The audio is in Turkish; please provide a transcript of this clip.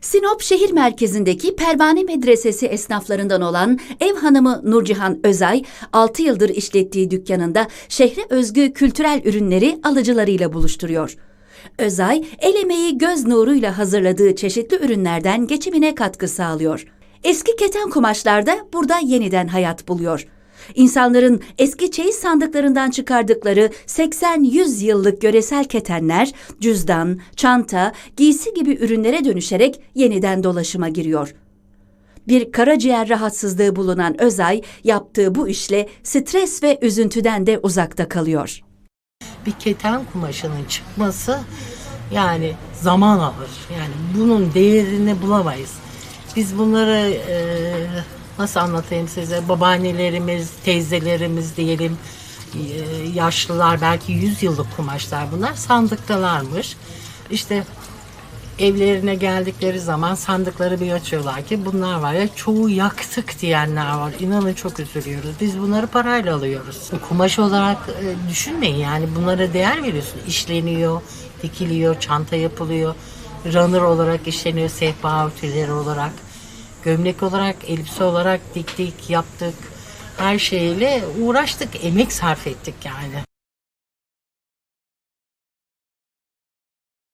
Sinop şehir merkezindeki Pervane Medresesi esnaflarından olan ev hanımı Nurcihan Özay, 6 yıldır işlettiği dükkanında şehre özgü kültürel ürünleri alıcılarıyla buluşturuyor. Özay, el emeği göz nuruyla hazırladığı çeşitli ürünlerden geçimine katkı sağlıyor. Eski keten kumaşlar da burada yeniden hayat buluyor. İnsanların eski çeyiz sandıklarından çıkardıkları 80-100 yıllık göresel ketenler, cüzdan, çanta, giysi gibi ürünlere dönüşerek yeniden dolaşıma giriyor. Bir karaciğer rahatsızlığı bulunan Özay yaptığı bu işle stres ve üzüntüden de uzakta kalıyor. bir keten kumaşının çıkması yani zaman alır. Yani bunun değerini bulamayız. Biz bunları e, nasıl anlatayım size babaannelerimiz, teyzelerimiz diyelim e, yaşlılar belki 100 yıllık kumaşlar bunlar sandıktalarmış. İşte evlerine geldikleri zaman sandıkları bir açıyorlar ki bunlar var ya çoğu yaktık diyenler var. İnanın çok üzülüyoruz. Biz bunları parayla alıyoruz. Kumaş olarak e, düşünmeyin yani bunlara değer veriyorsun. İşleniyor, dikiliyor, çanta yapılıyor. Runner olarak işleniyor, sehpa örtüleri olarak. Gömlek olarak, elbise olarak diktik, yaptık. Her şeyle uğraştık, emek sarf ettik yani.